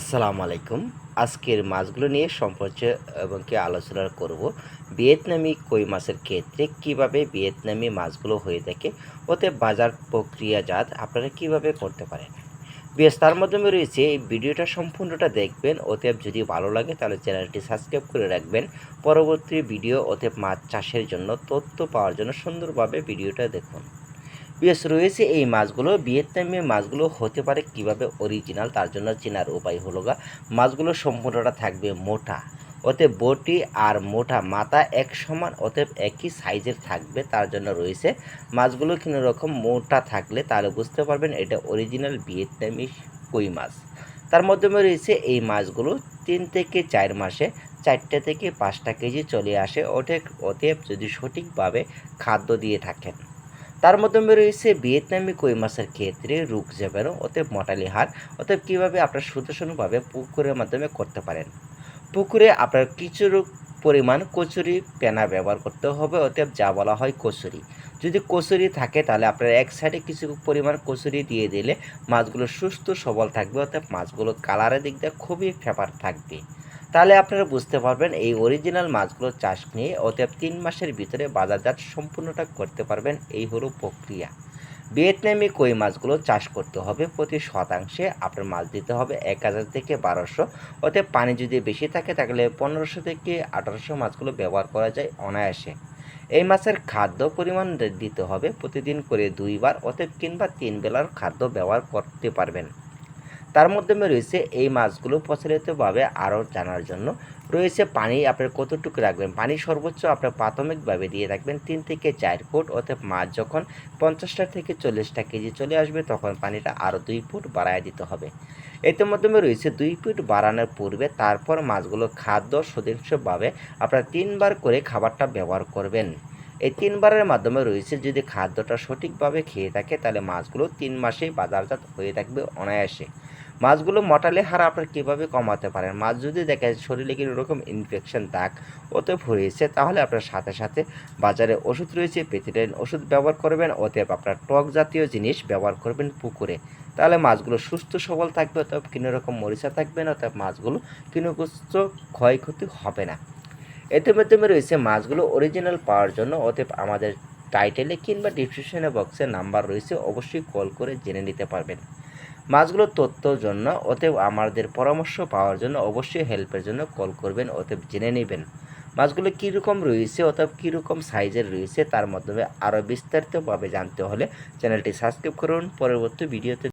আসসালামু আলাইকুম। আজকের মাছগুলো নিয়ে সম্পর্কে এবং কি আলোচনা করব। ভিয়েতনামি কই মাছের ক্ষেত্রে কীভাবে ভিয়েতনামি মাছগুলো হয়ে থাকে, ওতে বাজার প্রক্রিয়াজাত আপনারা কীভাবে করতে পারেন? বেশ, তার মাধ্যমে রয়েছে এই ভিডিওটা সম্পূর্ণটা দেখবেন, ওতে যদি ভালো লাগে তাহলে চ্যানেলটি সাবস্ক্রাইব করে রাখবেন। পরবর্তী ভিডিও, ওতে মাছ চাষের জন্য তথ্য পাওয়ার জন্য সুন্দরভাবে ভিডিওটা দেখুন। বেশ রয়েছে এই মাছগুলো। ভিয়েতনামি মাছগুলো হতে পারে কীভাবে অরিজিনাল তার জন্য চেনার উপায় হলো গা, মাছগুলো সম্পূর্ণটা থাকবে মোটা। অতএব বটি আর মোটা মাথা এক সমান, অতএব একই সাইজের থাকবে, তার জন্য রয়েছে মাছগুলো কোনো রকম মোটা থাকলে তাহলে বুঝতে পারবেন এটা অরিজিনাল ভিয়েতনামি কই মাছ। তার মাধ্যমে রয়েছে এই মাছগুলো তিন থেকে চার মাসে চারটে থেকে পাঁচটা কেজি চলে আসে। অতএব অতএব যদি সঠিকভাবে খাদ্য দিয়ে থাকেন। তার মাধ্যমে রয়েছে ভিয়েতনামি কই মাছের ক্ষেত্রে রুক জেবেরো অতএব মটালি হার অতএব কীভাবে আপনার সুদর্শনভাবে পুকুরের মাধ্যমে করতে পারেন? পুকুরে আপনার কিছু পরিমাণ কচুরি পেনা ব্যবহার করতে হবে, অতএব যা বলা হয় কচুরি। যদি কচুরি থাকে তাহলে আপনার এক সাইডে কিছু পরিমাণ কচুরি দিয়ে দিলে মাছগুলো সুস্থ সবল থাকবে অর্থাৎ মাছগুলো কালারের দিক দিয়ে খুবই ফেপার থাকবে। তাহলে আপনারা বুঝতে পারবেন, এই অরিজিনাল মাছগুলো চাষ নিয়ে অতএব তিন মাসের ভিতরে বাজারজাত সম্পূর্ণটা করতে পারবেন, এই হলো প্রক্রিয়া। ভিয়েতনামি কই মাছগুলো চাষ করতে হবে, প্রতি শতাংশে আপনার মাছ দিতে হবে এক হাজার থেকে বারোশো। অতএব পানি যদি বেশি থাকে, তাহলে পনেরোশো থেকে আঠারোশো মাছগুলো ব্যবহার করা যায় অনায়াসে। এই মাছের খাদ্য পরিমাণ দিতে হবে, প্রতিদিন করে দুইবার, অতএব কিংবা তিন বেলার খাদ্য ব্যবহার করতে পারবেন। তার মাধ্যমে রয়েছে এই মাছগুলো প্রচলিতভাবে আরও জানার জন্য। রয়েছে পানি, আপনার কতটুকু রাখবেন? পানি সর্বোচ্চ আপনার প্রাথমিকভাবে দিয়ে রাখবেন তিন থেকে চার ফুট, অতএব মাছ যখন পঞ্চাশটা থেকে চল্লিশটা কেজি চলে আসবে, তখন পানিটা আরও দুই ফুট বাড়ায় দিতে হবে। এতে মাধ্যমে রয়েছে দুই ফুট বাড়ানোর পূর্বে তারপর মাছগুলো খাদ্য সদস্যভাবে আপনারা তিনবার করে খাবারটা ব্যবহার করবেন। এই তিনবারের মাধ্যমে রয়েছে যদি খাদ্যটা সঠিকভাবে খেয়ে থাকে, তাহলে মাছগুলো তিন মাসেই বাজারজাত হয়ে থাকবে অনায়াসে। মাছগুলো মটালে হার আপনারা কীভাবে কমাতে পারেন? মাছ যদি দেখেন শরীরে কোনো রকম ইনফেকশন দাগ ওতে হয়েছে তাহলে আপনার সাথে সাথে বাজারে ওষুধ রয়েছে পেথিডাইন ওষুধ ব্যবহার করবেন, অতএব আপনার টক জাতীয় জিনিস ব্যবহার করবেন পুকুরে। তাহলে মাছগুলো সুস্থ, সবল থাকবে, অতএব কোনো রকম মরিচা থাকবে না, অতএব মাছগুলো কোনো ক্ষয়ক্ষতি হবে না। এতে মাধ্যমে রয়েছে মাছগুলো অরিজিনাল পাওয়ার জন্য, অতএব আমাদের টাইটেলে কিংবা ডিসক্রিপশনে বক্সে নাম্বার রয়েছে, অবশ্যই কল করে জেনে নিতে পারবেন। মাছগুলোর তথ্যর জন্য, অতএব আমাদের পরামর্শ পাওয়ার জন্য অবশ্যই হেল্পের জন্য কল করবেন, অতএব জেনে নেবেন। মাছগুলো কীরকম রয়েছে অথবা কীরকম সাইজের রয়েছে, তার মাধ্যমে আরও বিস্তারিতভাবে জানতে হলে চ্যানেলটি সাবস্ক্রাইব করুন। পরবর্তী ভিডিওতে